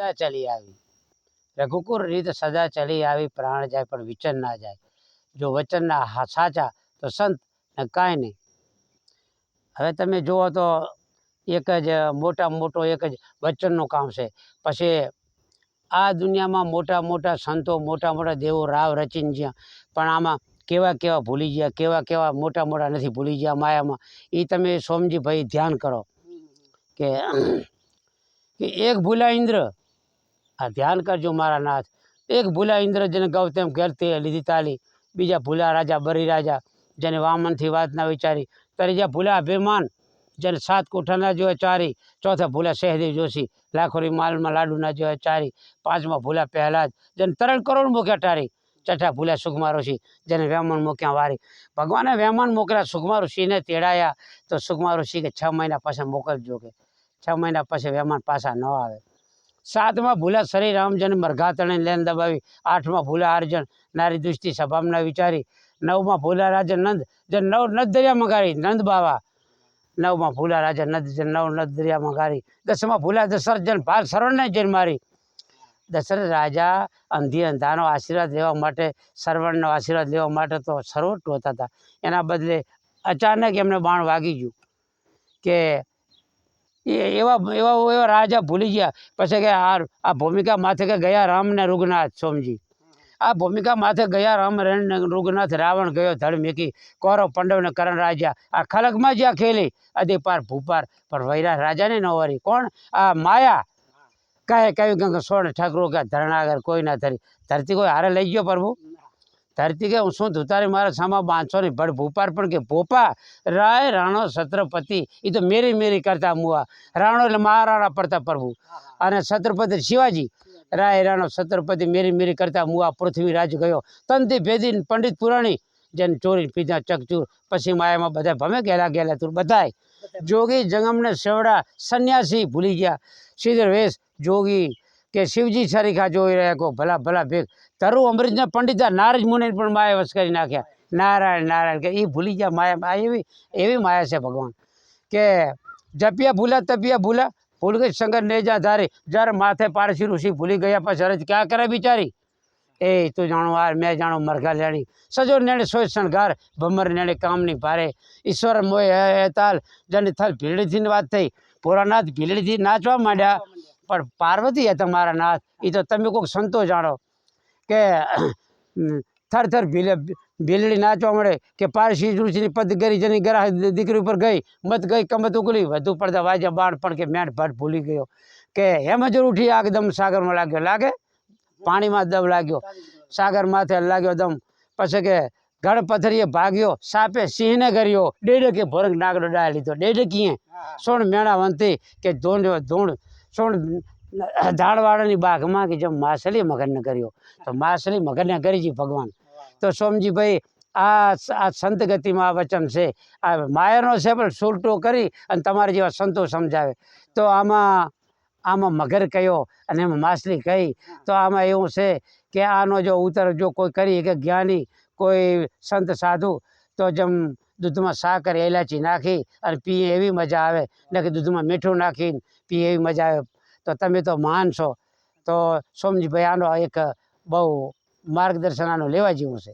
સદા ચલી આવી. રઘુકુર રીત સદા ચલી આવી, પ્રાણ જાય પણ વિચન ના જાય. જો વચનના હા સાચા, તો સંત ને કાંઈ નહીં. હવે તમે જુઓ તો એક જ મોટા મોટો એક જ વચનનું કામ છે. પછી આ દુનિયામાં મોટા મોટા સંતો, મોટા મોટા દેવો, રાવ, રચીને જ્યાં, પણ આમાં કેવા કેવા ભૂલી ગયા, કેવા કેવા મોટા મોટા નથી ભૂલી ગયા માયામાં એ તમે સોમજીભાઈ ધ્યાન કરો કે કે એક ભૂલા ઇન્દ્ર આ ધ્યાન કરજો મારા નાથ. એક ભૂલા ઇન્દ્ર જેને ગૌતમ ઘેરથી લીધી તાલી, બીજા ભૂલા રાજા બરી રાજા જેને વામનથી વાત ના વિચારી, ત્રીજા ભૂલા અભિમાન જેને સાત કોઠાના જોયા ચારી, ચોથા ભૂલા સહદેવ જોશી, લાખોરી માલમાં લાડુના જોયા ચારી, પાંચમા ભૂલા જ જેને ત્રણ કરોડ મૂક્યા ટારી છઠ્ઠા ભૂલા સુખમા ઋષિ જેને વેમન મૂક્યા વારી. ભગવાને વેમન મોકલ્યા સુખમા ઋષિને તેડાયા, તો સુખમા ઋષિ કે છ મહિના પાછા મોકલજો કે, છ મહિના પછી વેમન પાછા ન આવે. સાતમાં ભૂલા શ્રી રામજન મરઘા તણે લેન દબાવી. આઠમાં ભૂલા આર્જન નારી દૃષ્ટિ સભામના વિચારી. નવમાં ભૂલા રાજા નંદ જન નવ નદ દરિયા મંગારી. નંદ બાવા. નવમાં ભૂલા રાજા નદ જન નવ નદ દરિયા મંગારી. દસમાં ભૂલા દશરથ જન ભાર સરવણને જન મારી. દશરથ રાજા અંધી અંધાનો આશીર્વાદ લેવા માટે સરવણનો આશીર્વાદ લેવા માટે તો સર્વટ હોતા હતા એના બદલે અચાનક એમને બાણ વાગી ગયું કે એ એવા એવા એવા રાજા ભૂલી ગયા. પછી કે આ આ ભૂમિકા માથે કે ગયા રામને રુગનાથ સોમજી આ ભૂમિકા માથે ગયા રામ રણ રુગનાથ રાવણ ગયો ધડ મેકી. કૌરવ પંડવને કરણ રાજા. આ ખલકમાં જ્યાં ખેલી અધિપાર ભૂપાર. પણ વૈરા રાજાને ન વરી. કોણ? આ માયા. કહે કહ્યું કે સોળ ઠાકરો કે ધરણાગર કોઈ ના ધરી. ધરતી કોઈ હારે લઈ ગયો પ્રભુ? ધરતી કે હું શું ધુતારી મારા સામા બાંધશો ને ભડ ભૂપાર પણ કે ભોપા રાય રાણો છત્રપતિ એ તો મેરી મેરી કરતા મુવા. રાણો એટલે મહારાણા પડતા પ્રભુ. અને છત્રપતિ શિવાજી રાય રાણો છત્રપતિ મેરી મેરી કરતા મુઆ પૃથ્વીરાજ ગયો. તનથી ભેદી પંડિત પુરાણી જેને ચોરી પીધા ચકચૂર પછી માયામાં બધા ભમે ગેલા ગેલા તું બધાય. જોગી જંગમને સેવડા સંન્યાસી ભૂલી ગયા. સીધર વેશ જોગી કે શિવજી સરીખા જોઈ રહ્યા કો ભલા ભલા ભેગ. તરુ અમૃતના પંડિતા નારજ મુનિ પણ માયા વસ કરી નાખ્યા. નારાયણ નારાયણ, કે એ ભૂલી ગયા માયા એવી એવી માયા છે ભગવાન. કે જપિયા ભૂલા, તપિયા ભૂલા ભૂલ ગઈ શંકર નેજા ધારે. જ્યારે માથે પારસી ઋષિ ભૂલી ગયા પછી અરજ ક્યાં કરે બિચારી? એ તું જાણો આર મેં જાણો મરઘા લેણી. સજો નેણે સોય શણગાર, ભમર નેણે કામની ભારે. ઈશ્વર મોય હે તાલ. જેની થલ ભીલડીથી વાત થઈ. પુરાનાથ ભીલડીથી નાચવા માંડ્યા. પણ પાર્વતી હે તમારા નાથ એ તો તમે કોઈક સંતો જાણો કે થર થર ભીલે ભીલડી નાચવા મળે કે પારસી ઋષિની પદ ગરી જેની ગરા દીકરી ઉપર ગઈ મત ગઈ કમત ઉકલી વધુ પડતા વાજ્યા બાણ પણ કે મેટ ભટ ભૂલી ગયો. કે હેમજર ઉઠી આગદમ સાગરમાં લાગ્યો. લાગે? પાણીમાં દમ લાગ્યો. સાગર માથે લાગ્યો દમ. પછી કે ગળ પથરીએ ભાગ્યો સાપે સિંહને કર્યો ડેડકે ભોરંગ નાગડો ડાય લીધો. ડેડકીએ સોણ મેણાવંતી કે ધોંડ ધૂણ સોણ ધાડવાળાની બાઘમાં કે જેમ માછલી મગનને કર્યો. તો માછલી મગનને છે ભગવાન. તો સોમજીભાઈ, આ આ સંત ગતિમાં આ વચન છે. આ માયાનો છે પણ સુલટો કરી અને તમારા જેવા સંતો સમજાવે. તો આમાં આમાં મગર કયો અને એમાં માછલી કહી તો આમાં એવું છે કે આનો જો ઉત્તર જો કોઈ કરી કે જ્ઞાની, કોઈ સંત સાધુ, તો જેમ દૂધમાં સાકર એલાચી નાખી અને પીએ એવી મજા આવે. ને કે દૂધમાં મીઠું નાખીને પીએ એવી મજા આવે. તો તમે તો મહાન છો. તો સોમજીભાઈ આનો એક બહુ માર્ગદર્શન આનું લેવા જેવું છે.